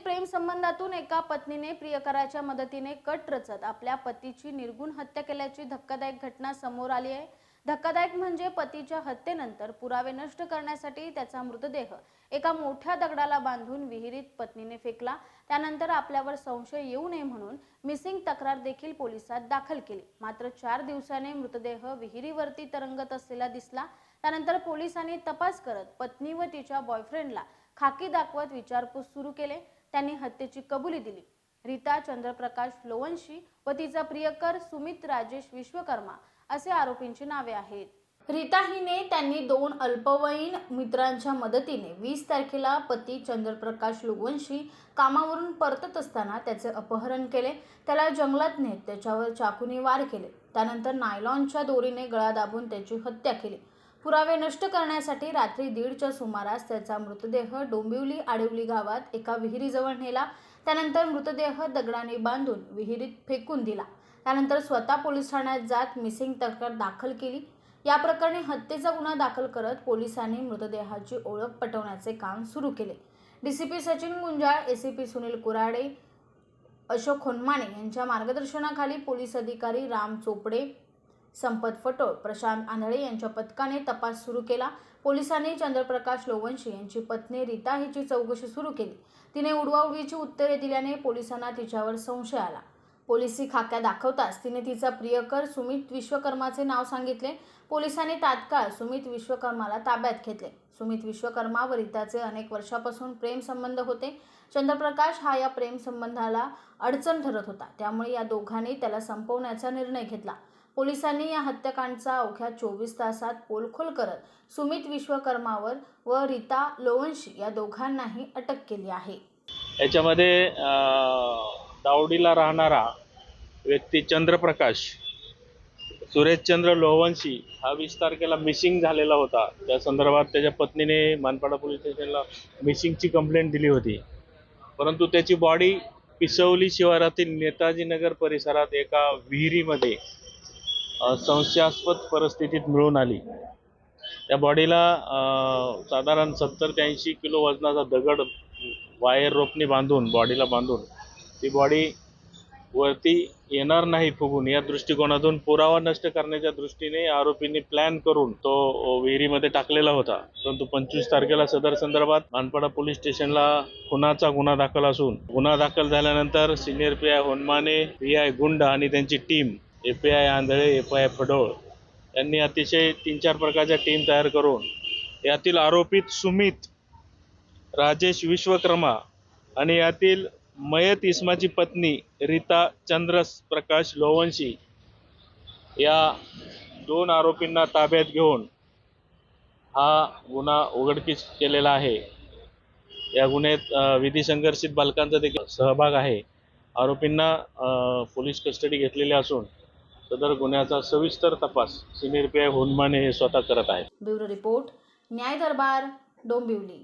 प्रेम संबंधातून एका पत्नीने प्रियकराच्या मदतीने कट रचत आपल्या पतीची निर्गुण हत्या केल्याची धक्कादायक घटना समोर आली आहे. धक्कादायक म्हणजे पतीच्या हत्येनंतर पुरावे नष्ट करण्यासाठी त्याचा मृतदेह एका मोठ्या दगडाला बांधून विहिरीत पत्नीने फेकला. त्यानंतर आपल्यावर संशय येऊ नये म्हणून मिसिंग तक्रार देखील पोलिसात दाखल केली. मात्र चार दिवसाने मृतदेह विहिरीवरती तरंगत असलेला दिसला. त्यानंतर पोलिसांनी तपास करत पत्नी व तिच्या बॉयफ्रेंडला खाकी दाखवत विचारपूस सुरू केले. त्यांनी हत्येची कबुली दिली. रीता चंद्रप्रकाश लोवंशी व तिचा प्रियकर सुमित राजेश विश्वकर्मा असे आरोपींची नावे आहेत. रीता हिने त्यांनी दोन अल्पवयीन मित्रांच्या मदतीने वीस तारखेला पती चंद्रप्रकाश लोवंशी कामावरून परतत असताना त्याचे अपहरण केले. त्याला जंगलात नेत त्याच्यावर चाकूने वार केले. त्यानंतर नायलॉनच्या दोरीने गळा दाबून त्याची हत्या केली. पुरावे नष्ट करण्यासाठी रात्री दीडच्या सुमारास त्याचा मृतदेह डोंबिवली आडिवली गावात एका विहिरीजवळ नेला. त्यानंतर मृतदेह दगडाने बांधून विहिरीत फेकून दिला. त्यानंतर स्वतः पोलीस ठाण्यात जात मिसिंग तक्रार दाखल केली. या प्रकरणी हत्येचा गुन्हा दाखल करत पोलिसांनी मृतदेहाची ओळख पटवण्याचे काम सुरू केले. डीसीपी सचिन गुंजाळ एसीपी सुनील कुराडे अशोक होनमाने यांच्या मार्गदर्शनाखाली पोलीस अधिकारी राम चोपडे संपत फटोळ. प्रशांत आंधळे यांच्या पथकाने तपास सुरू केला. पोलिसांनी चंद्रप्रकाश लोवंशी यांची पत्नी रीता हिची चौकशी सुरू केली. तिने उडवाउडवीची उत्तरे दिल्याने पोलिसांना तिच्यावर संशय आला. पोलिसी खाक्या दाखवताच तिने तिचा प्रियकर सुमित विश्वकर्माचे नाव सांगितले. पोलिसांनी तात्काळ सुमित विश्वकर्माला ताब्यात घेतले. सुमित विश्वकर्मा व रीताचे अनेक वर्षापासून प्रेमसंबंध होते. चंद्रप्रकाश हा या प्रेमसंबंधाला अडचण ठरत होता. त्यामुळे या दोघांनी त्याला संपवण्याचा निर्णय घेतला. पोलिसांनी या हत्याकांडचा अवघ्या चोवीस तासात पोलखोल करत सुमित विश्वकर्मावर व रीता लोवंशी या दोघांनाही अटक केली आहे. याच्यामध्ये दावडीला राहणारा व्यक्ती चंद्रप्रकाश सुरेशचंद्र लोहवंशी हा वीस तारखेला मिसिंग झालेला होता. त्या संदर्भात त्याच्या पत्नीने मानपाडा पोलीस स्टेशनला मिसिंगची कंप्लेंट दिली होती. परंतु त्याची बॉडी पिसवली शिवारातील नेताजी नगर परिसरात एका विहिरीमध्ये संशयास्पद परिस्थितीत मिळून आली. त्या बॉडीला साधारण सत्तर ते ऐंशी किलो वजनाचा दगड वायर रोपने बांधून बॉडीला बांधून ती बॉडी वरती येणार नाही फुगून या दृष्टिकोनातून पुरावा नष्ट करण्याच्या दृष्टीने आरोपींनी प्लॅन करून तो विहिरीमध्ये टाकलेला होता. परंतु पंचवीस तारखेला सदर संदर्भात मानपाडा पोलीस स्टेशनला खुनाचा गुन्हा दाखल असून गुन्हा दाखल झाल्यानंतर senior P I Honmane P I Gund आणि त्यांची team A P I Andhale F I Phadol यांनी अतिशय तीन चार प्रकारच्या टीम तयार करून यातील आरोपित सुमित राजेश विश्वकर्मा आणि यातील मयत इस्माची पत्नी रीता चंद्र प्रकाश लोवंशी या दोन आरोपींना ताब्यात घेऊन हा गुन्हा उघडकीस केलेला आहे. या गुन्ह्यात विधी संघर्षित बालकांचा देखील सहभाग आहे. आरोपींना पोलीस कस्टडी घेतलेली असून सदर गुन्ह्याचा सविस्तर तपास सिनियर पी आय होनमाने हे स्वतः करत आहेत. ब्युरो रिपोर्ट न्याय दरबार डोंबिवली.